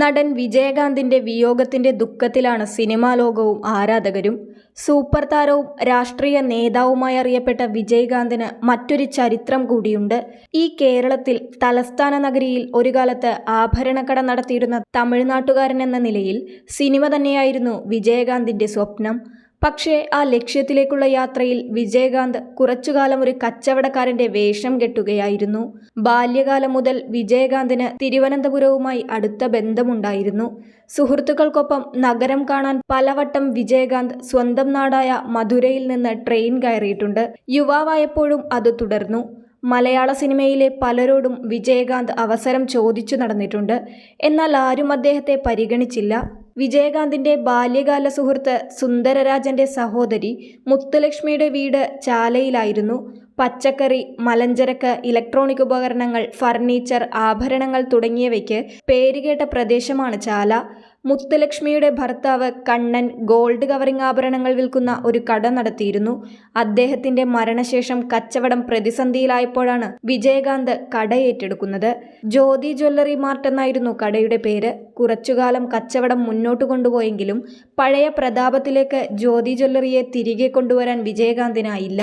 നടൻ വിജയകാന്തിന്റെ വിയോഗത്തിന്റെ ദുഃഖത്തിലാണ് സിനിമാ ലോകവും ആരാധകരും സൂപ്പർ താരവും രാഷ്ട്രീയ നേതാവുമായി അറിയപ്പെട്ട വിജയകാന്തിന് മറ്റൊരു ചരിത്രം കൂടിയുണ്ട്. ഈ കേരളത്തിൽ തലസ്ഥാന നഗരിയിൽ ഒരു കാലത്ത് ആഭരണക്കട നടത്തിയിരുന്ന തമിഴ്നാട്ടുകാരൻ എന്ന നിലയിൽ സിനിമ തന്നെയായിരുന്നു വിജയകാന്തിന്റെ സ്വപ്നം. പക്ഷേ ആ ലക്ഷ്യത്തിലേക്കുള്ള യാത്രയിൽ വിജയകാന്ത് കുറച്ചുകാലം ഒരു കച്ചവടക്കാരന്റെ വേഷം കെട്ടുകയായിരുന്നു. ബാല്യകാലം മുതൽ വിജയകാന്തിന് തിരുവനന്തപുരവുമായി അടുത്ത ബന്ധമുണ്ടായിരുന്നു. സുഹൃത്തുക്കൾക്കൊപ്പം നഗരം കാണാൻ പലവട്ടം വിജയകാന്ത് സ്വന്തം നാടായ മധുരയിൽ നിന്ന് ട്രെയിൻ കയറിയിട്ടുണ്ട്. യുവാവായപ്പോഴും അത് തുടർന്നു. മലയാള സിനിമയിലെ പലരോടും വിജയകാന്ത് അവസരം ചോദിച്ചു നടന്നിട്ടുണ്ട്. എന്നാൽ ആരും അദ്ദേഹത്തെ പരിഗണിച്ചില്ല. വിജയകാന്തിന്റെ ബാല്യകാല സുഹൃത്ത് സുന്ദരരാജന്റെ സഹോദരി മുത്തുലക്ഷ്മിയുടെ വീട് ചാലയിലായിരുന്നു. പച്ചക്കറി മലഞ്ചരക്ക് ഇലക്ട്രോണിക് ഉപകരണങ്ങൾ ഫർണിച്ചർ ആഭരണങ്ങൾ തുടങ്ങിയവയ്ക്ക് പേരുകേട്ട പ്രദേശമാണ് ചാല. മുത്തുലക്ഷ്മിയുടെ ഭർത്താവ് കണ്ണൻ ഗോൾഡ് കവറിംഗ് ആഭരണങ്ങൾ വിൽക്കുന്ന ഒരു കട നടത്തിയിരുന്നു. അദ്ദേഹത്തിന്റെ മരണശേഷം കച്ചവടം പ്രതിസന്ധിയിലായപ്പോഴാണ് വിജയകാന്ത് കട ഏറ്റെടുക്കുന്നത്. ജ്യോതി ജ്വല്ലറി മാർട്ട് എന്നായിരുന്നു കടയുടെ പേര്. കുറച്ചുകാലം കച്ചവടം മുന്നോട്ട് കൊണ്ടുപോയെങ്കിലും പഴയ പ്രതാപത്തിലേക്ക് ജ്യോതി ജ്വല്ലറിയെ തിരികെ കൊണ്ടുവരാൻ വിജയകാന്തിനായില്ല.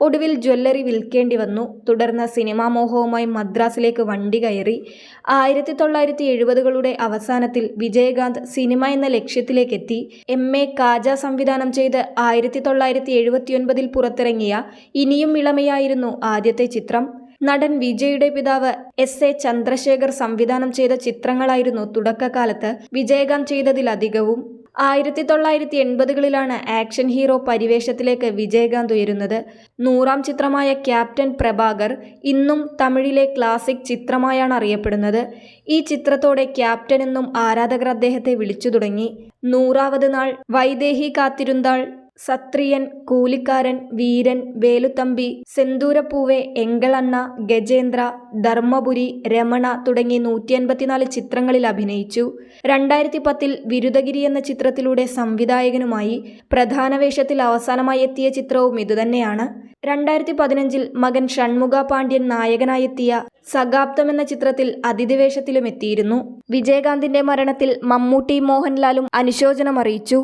ഒടുവിൽ ജ്വല്ലറി വിൽക്കേണ്ടി വന്നു. തുടർന്ന് സിനിമാ മോഹവുമായി മദ്രാസിലേക്ക് വണ്ടി കയറി. ആയിരത്തി തൊള്ളായിരത്തി എഴുപതുകളുടെ അവസാനത്തിൽ വിജയകാന്ത് സിനിമ എന്ന ലക്ഷ്യത്തിലേക്കെത്തി. എം. എ. കാജ സംവിധാനം ചെയ്ത് ആയിരത്തി തൊള്ളായിരത്തി എഴുപത്തിയൊൻപതിൽ പുറത്തിറങ്ങിയ ഇനിയും ഇളമയായിരുന്നു ആദ്യത്തെ ചിത്രം. നടൻ വിജയുടെ പിതാവ് എസ്. എ. ചന്ദ്രശേഖർ സംവിധാനം ചെയ്ത ചിത്രങ്ങളായിരുന്നു തുടക്കകാലത്ത് വിജയകാന്ത് ചെയ്തതിലധികവും. ആയിരത്തി തൊള്ളായിരത്തി എൺപതുകളിലാണ് ആക്ഷൻ ഹീറോ പരിവേഷത്തിലേക്ക് വിജയകാന്ത് ഉയരുന്നത്. നൂറാം ചിത്രമായ ക്യാപ്റ്റൻ പ്രഭാകർ ഇന്നും തമിഴിലെ ക്ലാസിക് ചിത്രമായാണ് അറിയപ്പെടുന്നത്. ഈ ചിത്രത്തോടെ ക്യാപ്റ്റൻ എന്നും ആരാധകർ അദ്ദേഹത്തെ വിളിച്ചു തുടങ്ങി. നൂറാവത് നാൾ വൈദേഹി കാത്തിരുന്നാൾ സത്രിയൻ കൂലിക്കാരൻ വീരൻ വേലുത്തമ്പി സെന്തൂരപ്പൂവെ എങ്കളണ്ണ ഗജേന്ദ്ര ധർമ്മപുരി രമണ തുടങ്ങി നൂറ്റി അൻപത്തിനാല് ചിത്രങ്ങളിൽ അഭിനയിച്ചു. രണ്ടായിരത്തി പത്തിൽ വിരുദഗിരി എന്ന ചിത്രത്തിലൂടെ സംവിധായകനുമായി പ്രധാന വേഷത്തിൽ അവസാനമായി എത്തിയ ചിത്രവും ഇതുതന്നെയാണ്. രണ്ടായിരത്തി പതിനഞ്ചിൽ മകൻ ഷൺമുഖ പാണ്ഡ്യൻ നായകനായെത്തിയ സഗാപ്തം എന്ന ചിത്രത്തിൽ അതിഥിവേഷത്തിലും എത്തിയിരുന്നു. വിജയകാന്തിന്റെ മരണത്തിൽ മമ്മൂട്ടി മോഹൻലാലും അനുശോചനം അറിയിച്ചു